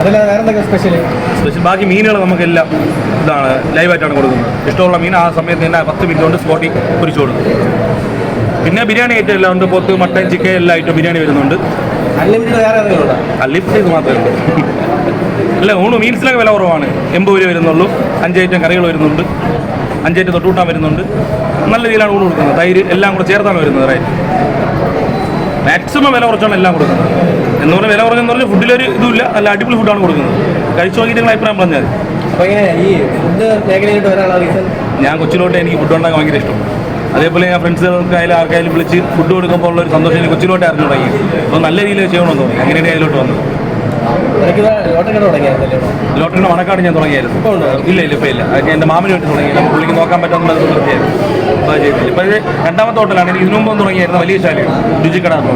Special ബാക്കി മീനുകൾ നമുക്കെല്ലാം ഇതാണ് ലൈവായിട്ടാണ് കൊടുക്കുന്നത്. ഇഷ്ടമുള്ള മീൻ ആ സമയത്ത് തന്നെ പത്ത് മിനിറ്റ് കൊണ്ട് സ്പോട്ടി പൊരിച്ചു കൊടുക്കും. പിന്നെ ബിരിയാണി ഐറ്റം എല്ലാം ഉണ്ട് പോത്ത് മട്ടൻ ചിക്കൻ എല്ലാ ഐറ്റം ബിരിയാണി വരുന്നുണ്ട്. അൺലിമിറ്റഡ് മാത്രമേ ഉള്ളൂ. അല്ല ഊണ് മീൽസിലൊക്കെ വില കുറവാണ്. എൺപത് രൂപ വരുന്നുള്ളൂ. അഞ്ച് ഐറ്റം കറികൾ വരുന്നുണ്ട്. അഞ്ച് ഐറ്റം തൊട്ടുകൂട്ടാൻ വരുന്നുണ്ട്. നല്ല രീതിയിലാണ് ഊണ് കൊടുക്കുന്നത്. തൈര് എല്ലാം കൂടെ ചേർത്താണ് വരുന്നത് റേറ്റ് മാക്സിമം വില കുറച്ചാണ് എല്ലാം കൊടുക്കുന്നത്. എന്ന് പറഞ്ഞാൽ വില കുറഞ്ഞെന്ന് പറഞ്ഞാൽ ഫുഡിലൊരു ഇതുമില്ല. നല്ല അടിപൊളി ഫുഡാണ് കൊടുക്കുന്നത്. കഴിച്ചു നോക്കിയിട്ട് നിങ്ങൾ അഭിപ്രായം പറഞ്ഞാൽ ഞാൻ കൊച്ചിലോട്ട് എനിക്ക് ഫുഡ് ഉണ്ടാക്കാൻ ഭയങ്കര ഇഷ്ടം. അതേപോലെ ഞാൻ ഫ്രണ്ട്സുകൾക്കായാലും ആർക്കായാലും വിളിച്ച് ഫുഡ് കൊടുക്കുമ്പോൾ ഉള്ള ഒരു സന്തോഷം എനിക്ക് കൊച്ചിലോട്ട് അറിഞ്ഞു തുടങ്ങി. അപ്പോൾ നല്ല രീതിയിൽ ചെയ്യണമെന്ന് തോന്നി. അങ്ങനെയാണ് അതിലോട്ട് വന്നത്. ലോട്ടറിയുടെ വണക്കാട് ഞാൻ തുടങ്ങിയായിരുന്നു. ഇല്ല ഇല്ല ഇപ്പം ഇല്ല. എന്റെ മാമിന് വേണ്ടി തുടങ്ങി. നമുക്ക് പുള്ളിക്ക് നോക്കാൻ പറ്റാത്ത നിർത്തിയായിരുന്നു. അപ്പോൾ ചെയ്തില്ല. രണ്ടാമത്തെ ഹോട്ടലാണ്. എനിക്ക് ഇതിനു മുമ്പ് തുടങ്ങിയായിരുന്നു. വലിയ ശാലയാണ്. രുചിക്കട എന്ന്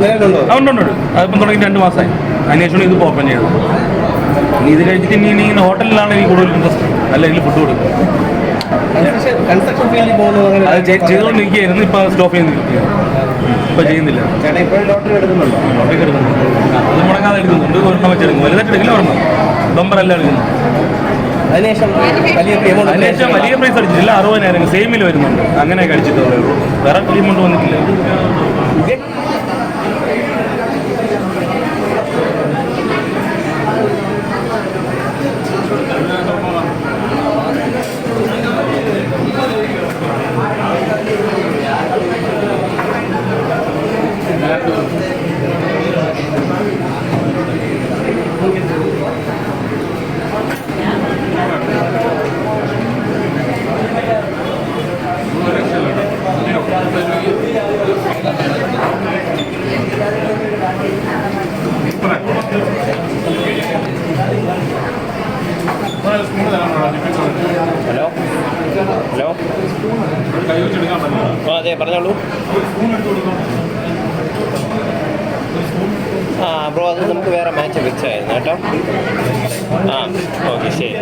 അതിപ്പം തുടങ്ങി രണ്ട് മാസമായി. അതിനുശേഷം ഇത് ഓപ്പൺ ചെയ്തത് ഇനി ഇത് കഴിച്ചിട്ട് ഇനി ഇനി ഇങ്ങനെ ഹോട്ടലിലാണ് എനിക്ക് കൂടുതൽ ഇൻട്രസ്റ്റ് അല്ലെങ്കിൽ ഫുഡ് കൊടുക്കും. അത് ചെയ്- ചെയ്തുകൊണ്ടിരിക്കുകയായിരുന്നു ഇപ്പോൾ സ്റ്റോപ്പ് ചെയ്ത് ഇപ്പൊ ചെയ്യുന്നില്ല. ചേട്ടാ ഇപ്പോഴും ലോട്ടറി എടുക്കുന്നുണ്ടോ? ലോട്ടറി എടുക്കുന്നുണ്ട്. അത് മുടങ്ങാതെ എടുക്കുന്നുണ്ട്. ഒരെണ്ണം വെച്ചെടുക്കും വലുതായിട്ട് എടുക്കില്ല ഒരെണ്ണം. ബമ്പറല്ല എടുക്കുന്നു അതിനുശേഷം വലിയ എമൗണ്ട് അതിനുശേഷം വലിയ പ്രൈസ് അടിച്ചിട്ടില്ല. അറുപതിനായിരം സെയിമിൽ വരുന്നുണ്ട്. അങ്ങനെ കഴിച്ചിട്ടുള്ളൂ വേറെ എമൗണ്ട് വന്നിട്ടില്ല. ഹലോ? ഹലോ? ആ അതെ പറഞ്ഞോളൂ. ആ ബ്രോ അത് നമുക്ക് വേറെ മാച്ച് ഫിക്സ് ആയിരുന്നു കേട്ടോ. ആ ഓക്കെ ശരി.